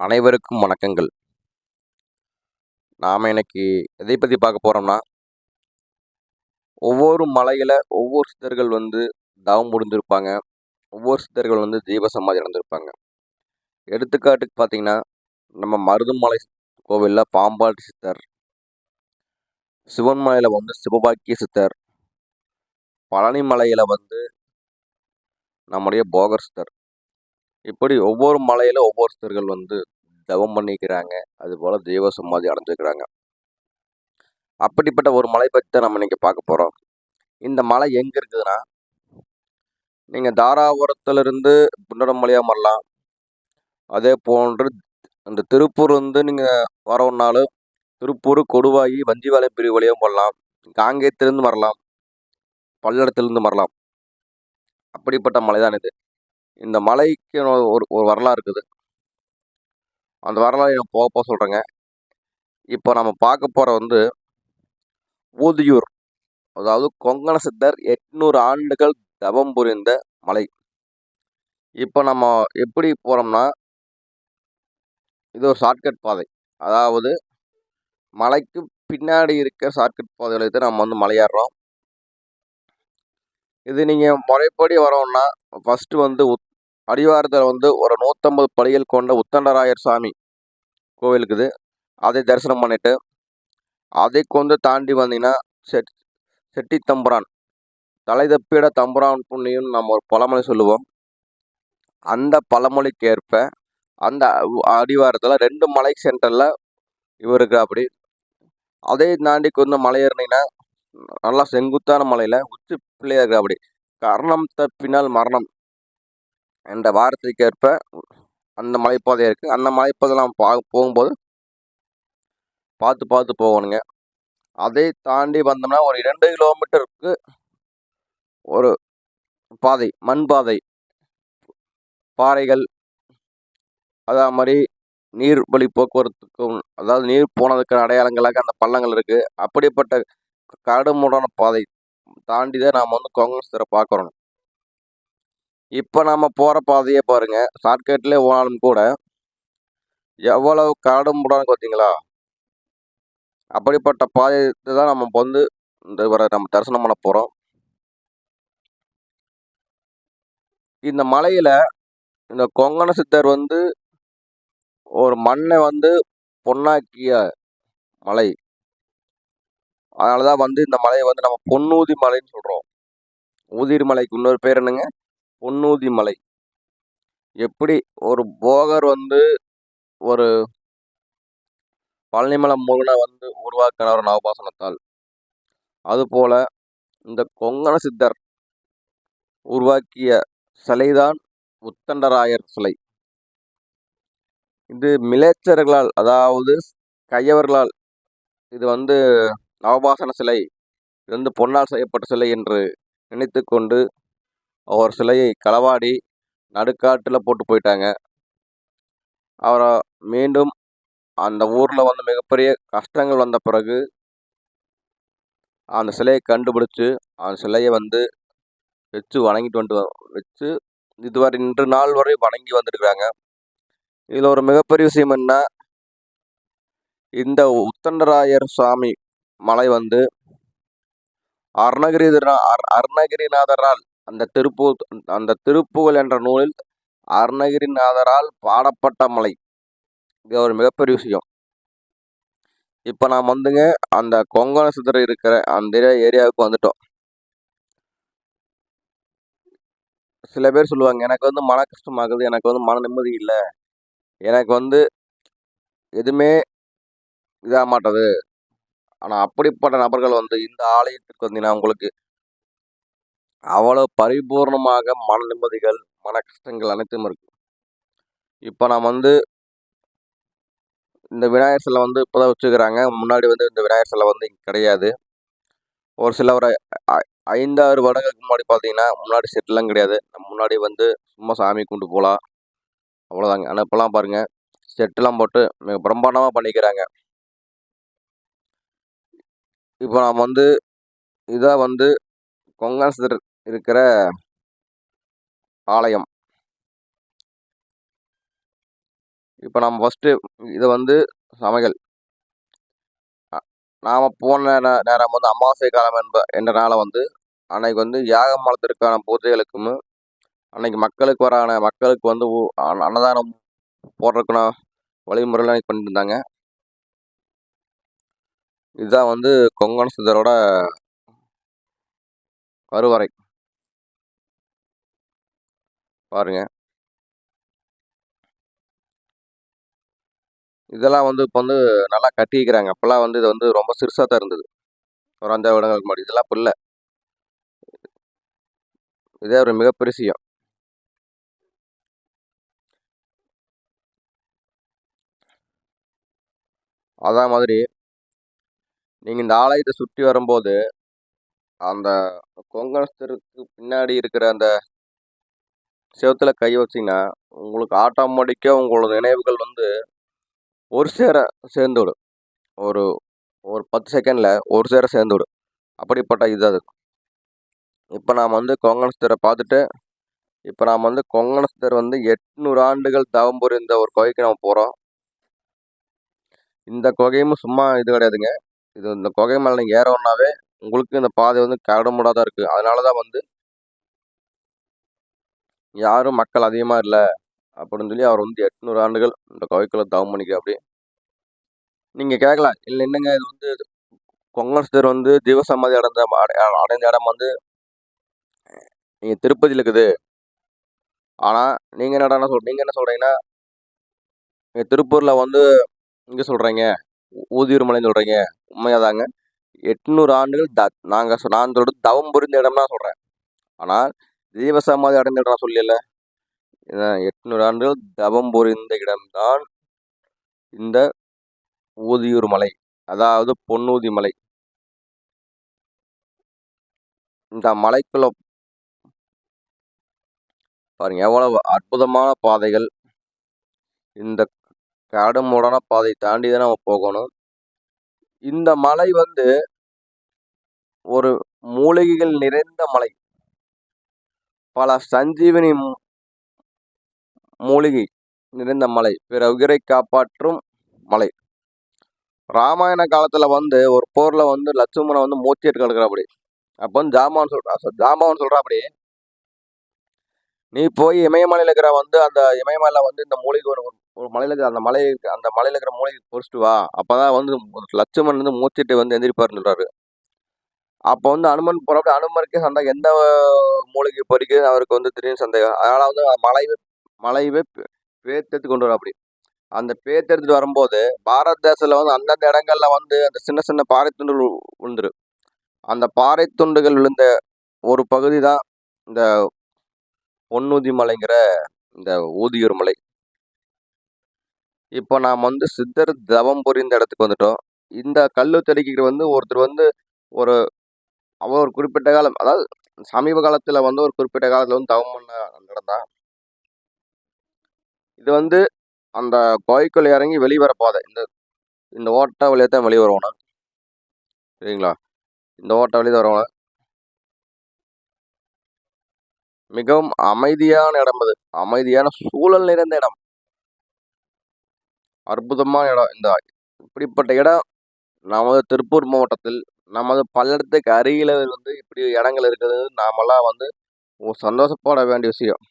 அனைவருக்கும் வணக்கங்கள். நாம் இன்னைக்கு எதை பற்றி பார்க்க போகிறோம்னா ஒவ்வொரு மலையில் ஒவ்வொரு சித்தர்கள் வந்து தவம் முடிந்திருப்பாங்க ஒவ்வொரு சித்தர்கள் வந்து ஜீவசமாதி நடந்திருப்பாங்க எடுத்துக்காட்டுக்கு பார்த்தீங்கன்னா நம்ம மருதுமலை கோவிலில் பாம்பாட்டி சித்தர் சிவன் மலையில் வந்து சிவபாக்கிய சித்தர் பழனி மலையில் வந்து நம்முடைய போகர் சித்தர். இப்படி ஒவ்வொரு மலையில் ஒவ்வொருத்தர்கள் வந்து தவம் பண்ணிக்கிறாங்க. அதுபோல் தெய்வ சமாதி அடைஞ்சிருக்கிறாங்க அப்படிப்பட்ட ஒரு மலை பற்றி தான் நம்ம இன்றைக்கி பார்க்க போகிறோம் இந்த மலை எங்கே இருக்குதுன்னா நீங்கள் தாராபுரத்துலேருந்து புண்டரமலையாக வரலாம் அதே போன்று அந்த திருப்பூர் வந்து நீங்கள் வரவுனாலும் திருப்பூர் கொடுவாயி வஞ்சிவாலை பிரிவு வழியாகவும் வரலாம் காங்கேயத்திலேருந்து வரலாம். பல்லடத்துலேருந்து வரலாம். அப்படிப்பட்ட மலை தான் இது. இந்த மலைக்கு ஒரு ஒரு வரலாறு இருக்குது. அந்த வரலாறு நான் போக போக சொல்கிறேங்க இப்போ நம்ம பார்க்க போகிற வந்து ஊதியூர் அதாவது கொங்கண சித்தர் எட்நூறு ஆண்டுகள் தவம் புரிந்த மலை. இப்போ நம்ம எப்படி போகிறோம்னா இது ஒரு ஷார்ட்கட் பாதை. அதாவது மலைக்கு பின்னாடி இருக்க ஷார்ட்கட் பாதைகளுக்கு நம்ம வந்து மலையாடுறோம். இது நீங்கள் முறைப்படி வரோம்னா ஃபஸ்ட்டு வந்து உத் அடிவாரத்தில் வந்து ஒரு நூற்றம்பது படிகள் கொண்ட உத்தண்டராயர் சாமி கோவில் இருக்குது. அதை தரிசனம் பண்ணிவிட்டு அதை கொண்டு தாண்டி வந்தீங்கன்னா செட் செட்டி தம்புரான் தலை தப்பிட தம்புரான் புண்ணியம்னு நம்ம ஒரு பழமொழி சொல்லுவோம். அந்த பழமொழிக்கு ஏற்ப அந்த அடிவாரத்தில் ரெண்டு மலை சென்டரில் இவருக்கு அப்படி. அதை தாண்டி கொஞ்சம் மலை ஏறினீங்கன்னா நல்லா செங்குத்தான மலையில் உச்சி பிள்ளையாக அப்படி. கர்ணம் தப்பினால் மரணம். என்ற வார்த்தைக்கேற்ப அந்த மலைப்பாதை இருக்குது அந்த மலைப்பாதை பா போகும்போது பார்த்து பார்த்து போகணுங்க. அதை தாண்டி வந்தோம்னா ஒரு இரண்டு கிலோமீட்டருக்கு ஒரு பாதை மண் பாதை. பாறைகள் அதே மாதிரி நீர் வழி போக்குவரத்துக்கும் அதாவது நீர் போனதுக்கான அடையாளங்களாக அந்த பள்ளங்கள் இருக்குது அப்படிப்பட்ட கடுமுடான பாதை தாண்டி தான் நாம் வந்து கொங்கஸ்தரை பார்க்குறோம். இப்போ நம்ம போகிற பாதையை பாருங்கள் ஷார்ட்கட்லேயே ஓனாலும் கூட எவ்வளவு கரடுமுரடான்னு பார்த்தீங்களா? அப்படிப்பட்ட பாதையை தான் நம்ம வந்து இந்த இவரை நம்ம தரிசனம் பண்ண போகிறோம் இந்த மலையில் இந்த கொங்கண சித்தர் வந்து ஒரு மண்ணை வந்து பொன்னாக்கிய மலை. அதனால தான் வந்து இந்த மலையை வந்து நம்ம பொன்னூதி மலைன்னு சொல்கிறோம் ஊதிர் மலைக்கு இன்னொரு பேர் என்னங்க? பொன்னூதி மலை எப்படி ஒரு போகர் வந்து ஒரு பழனிமலை முருகனை வந்து உருவாக்கினார் நவபாசனத்தால். அதுபோல இந்த கொங்கண சித்தர் உருவாக்கிய சிலைதான் உத்தண்டராயர் சிலை. இது மிலேச்சர்களால் அதாவது கையவர்களால் இது வந்து நவபாசன சிலை இது வந்து பொன்னால் செய்யப்பட்ட சிலை என்று நினைத்து கொண்டு அவர் சிலையை களவாடி நடுக்காட்டில் போட்டு போயிட்டாங்க. அவரை மீண்டும் அந்த ஊரில் வந்து மிகப்பெரிய கஷ்டங்கள் வந்த பிறகு அந்த சிலையை கண்டுபிடிச்சி அந்த சிலையை வந்து வச்சு வணங்கிட்டு வந்துட்டு வச்சு இதுவரை இன்று நாள் வரை வணங்கி வந்துருக்குறாங்க. இதில் ஒரு மிகப்பெரிய விஷயம் என்ன? இந்த உத்தண்டராயர் சுவாமி மலை வந்து அருணகிரி அருணகிரிநாதரால் அந்த திருப்பூ அந்த திருப்புகழ் என்ற நூலில் அருணகிரிநாதரால் பாடப்பட்ட மலை. இது ஒரு மிகப்பெரிய விஷயம். இப்போ நாம் வந்துங்க அந்த கொங்கண சிதற இருக்கிற அந்த ஏரியாவுக்கு வந்துட்டோம். சில பேர் சொல்லுவாங்க எனக்கு வந்து மன கஷ்டமாகுது எனக்கு வந்து மன நிம்மதி இல்லை. எனக்கு வந்து எதுவுமே இதாக மாட்டது. ஆனால் அப்படிப்பட்ட நபர்கள் வந்து இந்த ஆலயத்திற்கு வந்தீங்கன்னா உங்களுக்கு அவ்வளோ பரிபூர்ணமாக மன நிம்மதிகள் மன கஷ்டங்கள் அனைத்தும் இருக்கும். இப்போ நான் வந்து இந்த விநாயகர் சிலை வந்து இப்போ தான் வச்சுக்கிறாங்க முன்னாடி வந்து இந்த விநாயகர் சிலை வந்து இங்கே கிடையாது. ஒரு சில ஒரு ஐந்தாறு வருடங்களுக்கு முன்னாடி பார்த்தீங்கன்னா முன்னாடி செட்டுலாம் கிடையாது. முன்னாடி வந்து சும்மா சாமி கும்பிட்டு போகலாம் அவ்வளோதாங்க ஆனால் இப்போலாம் பாருங்கள் செட்டெலாம் போட்டு மிக பிரம்மாண்டமாக பண்ணிக்கிறாங்க. இப்போ நாம் வந்து இதாக வந்து கொங்காசர் இருக்கிற ஆலயம். இப்போ நம்ம ஃபஸ்ட்டு இது வந்து சமையல். நாம் போன நேரம் வந்து அமாவாசை காலம் என்ப என்றனால வந்து அன்னைக்கு வந்து யாகமலத்திற்கான பூஜைகளுக்கும் அன்னைக்கு மக்களுக்கு வரான மக்களுக்கு வந்து அன்னதானம் போடுறதுக்கான வழிமுறைலாம் அன்னைக்கு பண்ணிட்டு இருந்தாங்க இதுதான் வந்து கொங்கண சிதரோட கருவறை. பாருங்கள் இதெல்லாம் வந்து இப்போ வந்து நல்லா கட்டிக்கிறாங்க அப்போல்லாம் வந்து இது வந்து ரொம்ப சிறுசாக தான் இருந்தது. ஒரு அஞ்சாறு வருடங்களுக்கு முன்னாடி. இதெல்லாம் இப்போ இல்லை இதே ஒரு மிகப்பெரிய விஷயம். அதான் மாதிரி நீங்கள் இந்த ஆலயத்தை சுற்றி வரும்போது அந்த கொங்கணத்திற்கு பின்னாடி இருக்கிற அந்த செவுத்துல கை வச்சிங்கன்னா உங்களுக்கு ஆட்டோமேட்டிக்காக உங்களோட நினைவுகள் வந்து ஒரு சேர சேர்ந்து விடும் ஒரு ஒரு பத்து செகண்டில் ஒரு சேர சேர்ந்து விடும் அப்படிப்பட்ட இது அது. இப்போ நாம் வந்து கொங்கணஸ்தரை பார்த்துட்டு இப்போ நாம் வந்து கொங்கணஸ்தர் வந்து எட்நூறு ஆண்டுகள் தவம் புரிந்த ஒரு குகைக்கு நம்ம போகிறோம் இந்த குகையும் சும்மா இது கிடையாதுங்க. இது இந்த குகை மேலே நீங்கள் ஏறோம்னாவே உங்களுக்கு இந்த பாதை வந்து கரடுமுடாக தான் இருக்குது அதனால தான் வந்து யாரும் மக்கள் அதிகமாக இல்லை அப்படின்னு சொல்லி அவர் வந்து எட்நூறு ஆண்டுகள் இந்த குகைக்குள்ள தவம் பண்ணிக்க அப்படி நீங்கள் கேட்கலாம். இல்லை என்னங்க இது வந்து கொங்கணஸ்தர் வந்து ஜீவசமாதி அடைந்த அடைந்த இடம் வந்து நீங்கள் திருப்பதியில் இருக்குது. ஆனால் நீங்கள் என்னடா சொல் நீங்கள் என்ன சொல்கிறீங்கன்னா நீங்கள் திருப்பூரில் வந்து இங்கே சொல்கிறீங்க ஊதியூர் மலைன்னு சொல்கிறீங்க உண்மையாதாங்க. எட்நூறு ஆண்டுகள் த நாங்கள் நான் சொல்கிறது தவம் புரிந்த இடம் தான் சொல்கிறேன் ஆனால் ஜீவசமாதி அடைந்த இடம் சொல்லல எட்நூறு ஆண்டுகள் தவம் புரிந்த இடம்தான் இந்த ஊதியூர் மலை. அதாவது பொன்னூதி மலை. இந்த மலைக்குள்ள பாருங்க எவ்வளவு அற்புதமான பாதைகள். இந்த கடுமுடான பாதை தாண்டி தான் நம்ம போகணும். இந்த மலை வந்து ஒரு மூலிகைகள் நிறைந்த மலை. பல சஞ்சீவனி மூ- மூலிகை நிறைந்த மலை பிற உயிரை காப்பாற்றும் மலை. ராமாயண காலத்தில் வந்து ஒரு போரில் வந்து லட்சுமணன் வந்து மூச்சிட்டு கிடக்குறாப்படி அப்போ வந்து ஜாமான் சொல்கிறான் ஜாமான் சொல்கிறாப்படி நீ போய் இமயமலையில் இருக்கிற வந்து அந்த இமயமலையில் வந்து இந்த மூலிகை ஒரு ஒரு மலையில் இருக்கிற அந்த மலை அந்த மலையில் இருக்கிற மூலிகை பொறிச்சிட்டு வா. அப்பதான் வந்து லட்சுமணன் வந்து மூச்சிட்டு வந்து எந்திரிப்பார்னு சொல்கிறாரு அப்போ வந்து அனுமன் போறப்ப அனுமனுக்கே சந்தேகம் எந்த மூலிகை பொறிக்கிறது அவருக்கு வந்து திடீர்னு சந்தேகம். அதனால வந்து மலையை மலையவே பேத்தெடுத்து கொண்டு வர அப்படி அந்த பேத்தெடுத்துட்டு வரும்போது பாரத தேசத்துல வந்து அந்தந்த இடங்கள்ல வந்து அந்த சின்ன சின்ன பாறை துண்டுகள் விழுந்துரு அந்த பாறை துண்டுகள் விழுந்த ஒரு பகுதி தான் இந்த பொன்னூதி மலைங்கிற இந்த ஊதியூர் மலை. இப்போ நாம் வந்து சித்தர் தவம் புரிந்த இடத்துக்கு வந்துட்டோம். இந்த கல்லு தெளிக்கிற வந்து ஒருத்தர் வந்து ஒரு அவன் ஒரு குறிப்பிட்ட காலம் அதாவது சமீப காலத்தில் வந்து ஒரு குறிப்பிட்ட காலத்தில் வந்து தவம் பண்ண அந்த இடம் தான் இது வந்து அந்த கோய்க்குள்ள இறங்கி வெளிவர பாதை. இந்த இந்த ஓட்டை வழியாக தான் வெளியே வருவோம் சரிங்களா? இந்த ஓட்டை வழி தான் வருவோம் மிகவும் அமைதியான இடம் அது. அமைதியான சூழல் நிறைந்த இடம். அற்புதமான இடம். இந்த இப்படிப்பட்ட இடம் நமது திருப்பூர் மாவட்டத்தில் நமது பல்லடத்துக்கு அருகில் வந்து இப்படி இடங்கள் இருக்கிறது நாமெல்லாம் வந்து ஒரு சந்தோஷப்பட வேண்டிய விஷயம்.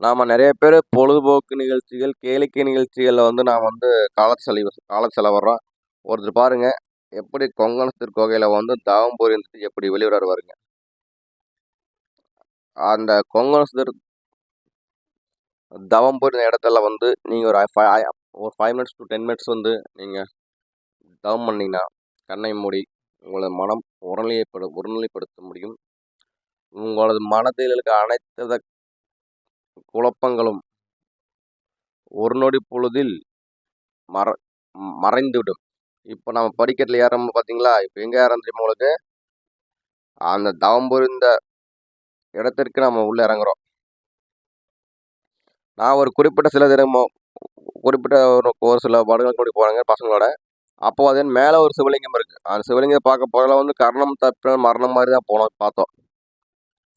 நாம் நிறைய பேர் பொழுதுபோக்கு நிகழ்ச்சிகள் கேளிக்கை நிகழ்ச்சிகளில் வந்து நாம் வந்து கால செலவு கால செலவிடுறோம் ஒருத்தர் பாருங்கள் எப்படி கொங்கணத்தூர் கோகையில் வந்து தவம் எப்படி வெளிவராரு வருங்க அந்த கொங்கணஸ்தர் தவம் புரிந்த இடத்துல வந்து நீங்கள் ஒரு ஃபை- ஒரு five minutes to ten minutes வந்து நீங்கள் தவம் பண்ணிங்கன்னா கண்ணை மூடி உங்களது மனம் ஒருநிலைப்படு ஒருநிலைப்படுத்த முடியும். உங்களது மனதில் இருக்க அனைத்து குழப்பங்களும் ஒரு நொடி பொழுதில் மற மறைந்துவிடும். இப்போ நம்ம படிக்கட்டில் ஏறோம் பார்த்தீங்களா? இப்போ எங்கே ஏறோம் தெரியுமா உங்களுக்கு? அந்த தவம் புரிந்த இடத்திற்கு நம்ம உள்ளே இறங்குறோம். நான் ஒரு குறிப்பிட்ட சில தினமும் குறிப்பிட்ட ஒரு ஒரு சில வருடங்கள் கூட போகிறாங்க பசங்களோட. அப்போ அதே மேலே ஒரு சிவலிங்கம் இருக்குது அந்த சிவலிங்கத்தை பார்க்க போகிறதுல வந்து கரணம் தப்பின மரணம் மாதிரி தான் போனோம் பார்த்தோம்.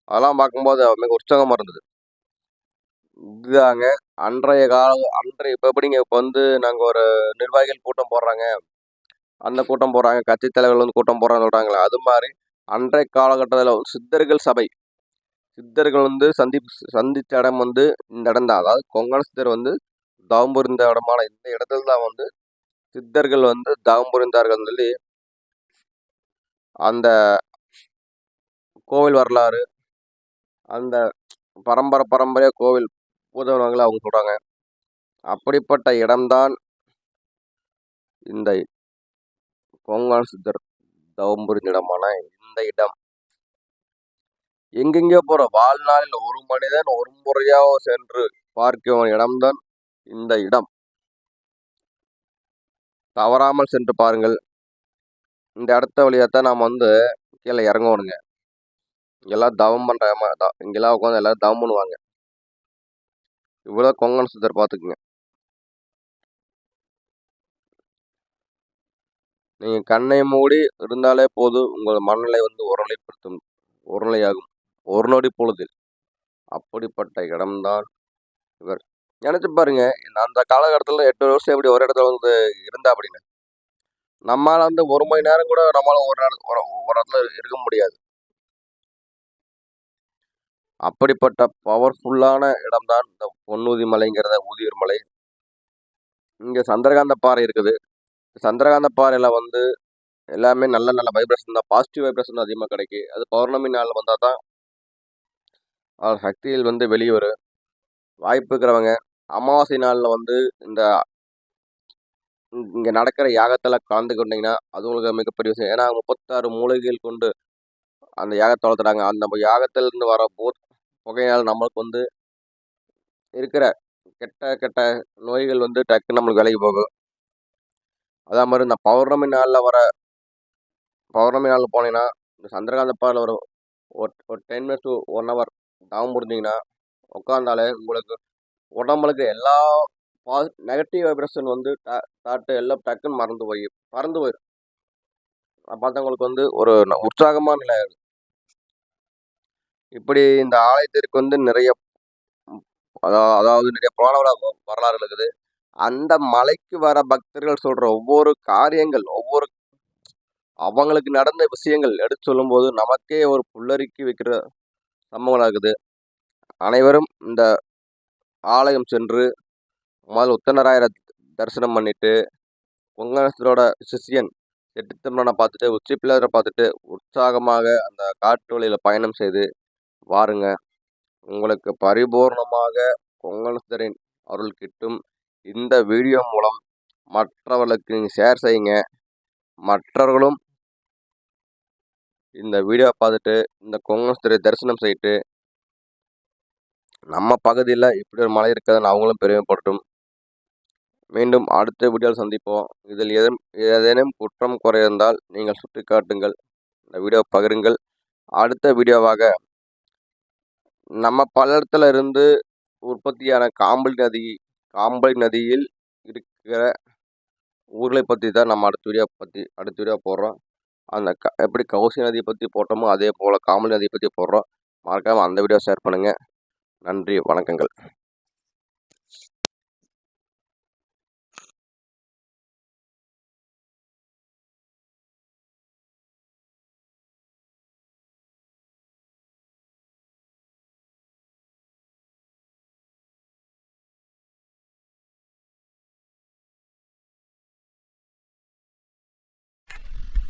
அதெல்லாம் பார்க்கும்போது மிக உற்சாகமாக இருந்தது. இதுதாங்க அன்றைய கால அன்றைய இப்போ எப்படிங்க இப்போ வந்து நாங்கள் ஒரு நிர்வாகிகள் கூட்டம் போடுறாங்க. அந்த கூட்டம் போடுறாங்க கட்சி தலைவர்கள் வந்து கூட்டம் போடுறாங்கன்னு சொல்கிறாங்களே அது மாதிரி அன்றைய காலகட்டத்தில் சித்தர்கள் சபை. சித்தர்கள் வந்து சந்தி சந்தித்த இடம் வந்து இந்த இடம் தான். அதாவது கொங்கண சித்தர் வந்து தவம்பு இந்த இடமான இந்த இடத்துல தான் வந்து சித்தர்கள் வந்து தவம் புரிந்தார்கள் சொல்லி அந்த கோவில் வரலாறு அந்த பரம்பரை பரம்பரையாக கோவில் பூதவனங்களை அவங்க சொல்கிறாங்க அப்படிப்பட்ட இடம்தான் இந்த கொங்கண சித்தர் தவம் புரிந்த இடமான இந்த இடம். எங்கெங்கேயோ போகிற வாழ்நாளில் ஒரு மனிதன் ஒரு முறையாக சென்று பார்க்கும் இடம்தான் இந்த இடம். தவறாமல் சென்று பாருங்கள். இந்த இடத்த வழியாக தான் நாம் வந்து கீழே இறங்கணுங்க. இங்கெல்லாம் தவம் பண்ணுற இங்கெல்லாம் உட்காந்து எல்லோரும் தவம் பண்ணுவாங்க. இவ்வளோ கொங்கன் சித்தர் பார்த்துக்குங்க. நீங்கள் கண்ணை மூடி இருந்தாலே போதும் உங்கள் மனநிலை வந்து ஒருநிலைப்படுத்தும் ஒருநிலையாகும். ஒரு நொடி பொழுதில். அப்படிப்பட்ட இடம்தான் இவர். நினச்சி பாருங்க. அந்த காலகட்டத்தில் எட்டு வருஷம் எப்படி ஒரு இடத்துல வந்து இருந்தா அப்படின்னு நம்மளால் வந்து ஒரு மணி நேரம் கூட நம்மளால் ஒரு நேரம் ஒரு ஒரு இடத்துல இருக்க முடியாது. அப்படிப்பட்ட பவர்ஃபுல்லான இடம்தான் இந்த பொன்னூதி மலைங்கிறத ஊதியூர் மலை. இங்கே சந்திரகாந்த பாறை இருக்குது. சந்திரகாந்த பாறையில் வந்து எல்லாமே நல்ல நல்ல வைப்ரேஷன் தான். பாசிட்டிவ் வைப்ரேஷன் அதிகமாக கிடைக்கும் அது பௌர்ணமி நாள் வந்தால் தான் அவர் சக்தியில் வந்து வெளியே வரும் வாய்ப்பு இருக்கிறவங்க. அமாவாசை நாளில் வந்து இந்த இங்கே நடக்கிற யாகத்தில் கலந்துக்கிட்டிங்கன்னா அது உங்களுக்கு மிகப்பெரிய விஷயம். ஏன்னா முப்பத்தாறு மூலிகைகள் கொண்டு அந்த யாகத்தை வளர்த்துறாங்க. அந்த யாகத்திலேருந்து வர போ புகையினால் நம்மளுக்கு வந்து இருக்கிற கெட்ட கெட்ட நோய்கள் வந்து டக்குன்னு நம்மளுக்கு விலைக்கு போகும். அதே மாதிரி இந்த பௌர்ணமி நாளில் வர பௌர்ணமி நாளில் போனீங்கன்னா இந்த சந்திரகாந்த பாடல் ஒரு ஒரு ten minutes to one hour தாம் முடிஞ்சிங்கன்னா உட்காந்தாலே உங்களுக்கு உடம்புக்கு எல்லா பா நெகட்டிவ் வைப்ரேஷன் வந்து தாட்டு எல்லாம் டக்குன்னு மறந்து போய் மறந்து போயிடும் பார்த்தவங்களுக்கு வந்து ஒரு உற்சாகமான நிலை இப்படி இந்த ஆலயத்திற்கு வந்து நிறைய அதாவது நிறைய புராண வரலாறு இருக்குது. அந்த மலைக்கு வர பக்தர்கள் சொல்ற ஒவ்வொரு காரியங்கள் ஒவ்வொரு அவங்களுக்கு நடந்த விஷயங்கள் எடுத்து சொல்லும்போது நமக்கே ஒரு புல்லரிக்கி வைக்கிற சம்பவம் இருக்குது. அனைவரும் இந்த ஆலயம் சென்று முதல் உத்தனராயரை தரிசனம் பண்ணிட்டு கொங்கணத்தோட சிஷியன் செட்டித்தம்மனை பார்த்துட்டு உச்சி பிள்ளையரை பார்த்துட்டு உற்சாகமாக அந்த காட்டு வழியில் பயணம் செய்து வாருங்க. உங்களுக்கு பரிபூர்ணமாக கொங்கணத்தரின் அருள் கிட்டும். இந்த வீடியோ மூலம் மற்றவர்களுக்கு நீங்கள் ஷேர் செய்யுங்க. மற்றவர்களும் இந்த வீடியோ பார்த்துட்டு இந்த கொங்கணத்துறை தரிசனம் செய்துட்டு நம்ம பகுதியில் இப்படி ஒரு மலை இருக்கிறதுன்னு அவங்களும் பெருமைப்படட்டும். மீண்டும் அடுத்த வீடியோவில் சந்திப்போம். இதில் எதும் ஏதேனும் குற்றம் குறையிருந்தால் நீங்கள் சுட்டி காட்டுங்கள் இந்த வீடியோ பகிருங்கள். அடுத்த வீடியோவாக நம்ம பல்லடத்தில் இருந்து உற்பத்தியான காம்பல் நதி காம்பல் நதியில் இருக்கிற ஊர்களை பற்றி தான் நம்ம அடுத்த வீடியோ பற்றி அடுத்த வீடியோ போடுறோம். அந்த க எப்படி கௌசி நதியை பற்றி போட்டோமோ அதே போல் காம்பல் நதியை பற்றி போடுறோம். மறக்காமல் அந்த வீடியோ ஷேர் பண்ணுங்கள் நன்றி வணக்கங்கள்.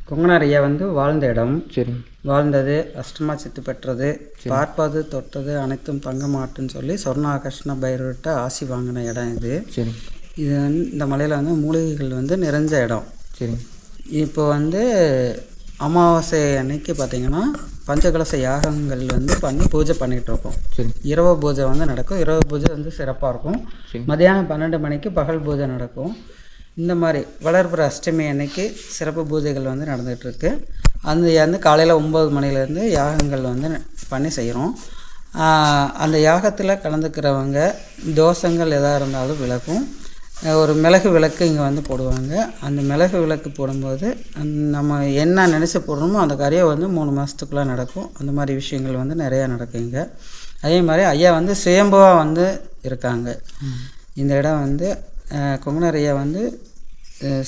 கொங்கனார் ஐயா வந்து வாழ்ந்த இடம். சரி. வாழ்ந்தது அஷ்டமா சித்து பெற்றது பார்ப்பது தொட்டது அனைத்தும் தங்க மாட்டுன்னு சொல்லி சொர்ணாகர்ஷ்ண பைரவர்கிட்ட ஆசி வாங்கின இடம் இது. சரி. இது வந்து இந்த மலையில் வந்து மூலிகைகள் வந்து நிறைஞ்ச இடம். சரி. இப்போ வந்து அமாவாசை அன்னைக்கு பார்த்தீங்கன்னா பஞ்சகலச யாகங்கள் வந்து பண்ணி பூஜை பண்ணிகிட்டு இருக்கோம். சரி. இரவு பூஜை வந்து நடக்கும். இரவு பூஜை வந்து சிறப்பாக இருக்கும். மதியானம் பன்னெண்டு மணிக்கு பகல் பூஜை நடக்கும். இந்த மாதிரி வளர்ப்புற அஷ்டமி அன்னைக்கு சிறப்பு பூஜைகள் வந்து நடந்துகிட்ருக்கு. அந்த வந்து காலையில் ஒம்பது மணிலேருந்து யாகங்கள் வந்து பண்ணி செய்கிறோம் அந்த யாகத்தில் கலந்துக்கிறவங்க தோஷங்கள் எதாக இருந்தாலும் விளக்கும். ஒரு மிளகு விளக்கு இங்கே வந்து போடுவாங்க. அந்த மிளகு விளக்கு போடும்போது நம்ம என்ன நினச்சி போடுறோமோ அந்த காரியம் வந்து மூணு மாதத்துக்குள்ளே நடக்கும். அந்த மாதிரி விஷயங்கள் வந்து நிறையா நடக்கும் இங்கே. அதே மாதிரி ஐயா வந்து சுயம்புவாக வந்து இருக்காங்க. இந்த இடம் வந்து அஹ், கொங்கணரையா வந்து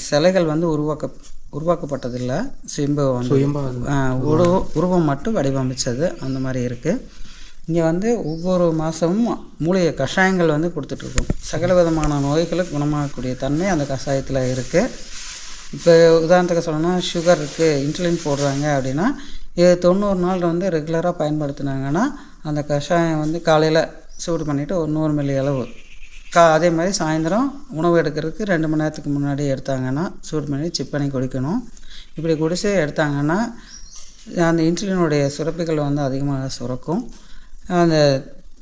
சிலைகள் வந்து உருவாக்க உருவாக்கப்பட்டதில்லை. வந்து அஹ், உருவம் உருவம் மட்டும் வடிவமைச்சது அந்த மாதிரி இருக்குது இங்கே வந்து ஒவ்வொரு மாதமும் மூலிகை கஷாயங்கள் வந்து கொடுத்துட்ருக்கோம். சகல விதமான நோய்களை குணமாகக்கூடிய தன்மை அந்த கஷாயத்தில் இருக்குது இப்போ உதாரணத்துக்கு சொல்லணும்னா சுகர் இருக்குது இன்சுலின் போடுறாங்க அப்படின்னா இது தொண்ணூறு நாள் வந்து ரெகுலராக பயன்படுத்துனாங்கன்னா அந்த கஷாயம் வந்து காலையில் சூடு பண்ணிவிட்டு ஒரு நூறு மில்லி அளவு கா அதே மாதிரி சாயந்தரம் உணவு எடுக்கிறதுக்கு ரெண்டு மணி நேரத்துக்கு முன்னாடி எடுத்தாங்கன்னா சூடு பண்ணி சிப் பண்ணி குடிக்கணும். இப்படி குடிச்சு எடுத்தாங்கன்னா அந்த இன்சுலினுடைய சுரப்பிகள் வந்து அதிகமாக சுரக்கும். அந்த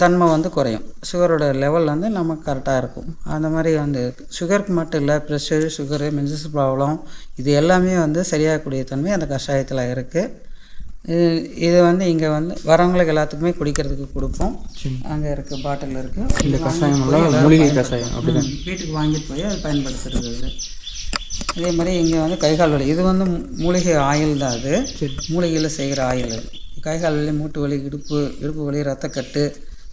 தன்மை வந்து குறையும். சுகரோட லெவல் வந்து நமக்கு கரெக்டாக இருக்கும். அந்த மாதிரி வந்து சுகருக்கு மட்டும் இல்லை ப்ரெஷரு சுகரு மென்சஸ் ப்ராப்ளம் இது எல்லாமே வந்து சரியாகக்கூடிய தன்மை அந்த கஷாயத்தில் இருக்குது இது வந்து இங்கே வந்து வரவங்களுக்கு எல்லாத்துக்குமே குடிக்கிறதுக்கு கொடுப்போம். அங்கே இருக்குது பாட்டில் இருக்குது இந்த கஷாயம் மூலிகை கஷாயம் அப்படிதான். வீட்டுக்கு வாங்கிட்டு போய் அதை பயன்படுத்துறது. இது அதே மாதிரி இங்கே வந்து கை கால் வலி. இது வந்து மூலிகை ஆயில் தான் அது. மூலிகையில் செய்கிற ஆயில் அது. கை கால் வலி மூட்டு வலி இடுப்பு இடுப்பு வலி ரத்தக்கட்டு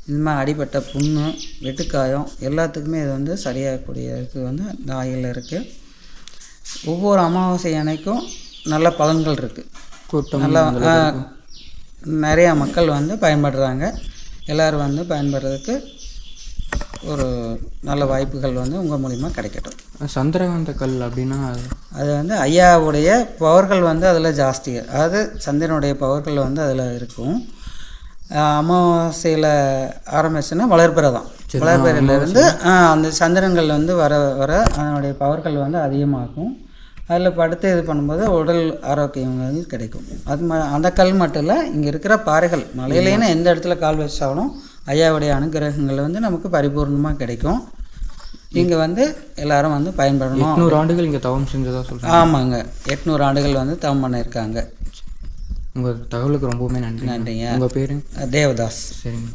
இந்த மாதிரி அடிபட்ட புண்ணு வெட்டுக்காயம் எல்லாத்துக்குமே இது வந்து சரியாகக்கூடிய இது வந்து இந்த ஆயில் இருக்குது ஒவ்வொரு அமாவாசை அன்னைக்கும் நல்ல பலன்கள் இருக்குது கூட்டம் நல்லா நிறையா மக்கள் வந்து பயன்படுறாங்க. எல்லோரும் வந்து பயன்படுறதுக்கு ஒரு நல்ல வாய்ப்புகள் வந்து உங்கள் மூலிமா கிடைக்கட்டும். சந்திரகாந்த கல் அப்படின்னா அது? வந்து ஐயாவுடைய பவர்கள் வந்து அதில் ஜாஸ்தி. அதாவது சந்திரனுடைய பவர்கள் வந்து அதில் இருக்கும். அமாவாசையில் ஆரம்பிச்சுன்னா வளர்பிறை தான். வளர்பிறையிலேருந்து அந்த சந்திரன்கள் வந்து வர வர அதனுடைய பவர்கள் வந்து அதிகமாகும். அதில் படுத்து இது பண்ணும்போது உடல் ஆரோக்கியம் வந்து கிடைக்கும். அது ம அந்த கல் மட்டும் இல்லை இங்கே இருக்கிற பாறைகள் மலையிலேன்னு எந்த இடத்துல கால் வச்சாலும் ஐயாவுடைய அனுகிரகங்கள் வந்து நமக்கு பரிபூர்ணமாக கிடைக்கும். இங்கே வந்து எல்லாரும் வந்து பயன்படணும். நூறு ஆண்டுகள் இங்கே தவம் செஞ்சதா சொல்கிறேன் ஆமாங்க. எட்நூறு ஆண்டுகள் வந்து தவம் பண்ணியிருக்காங்க. உங்கள் தகவலுக்கு ரொம்பவுமே நன்றி நன்றிங்க. உங்கள் பேரு? தேவதாஸ். சரிங்க.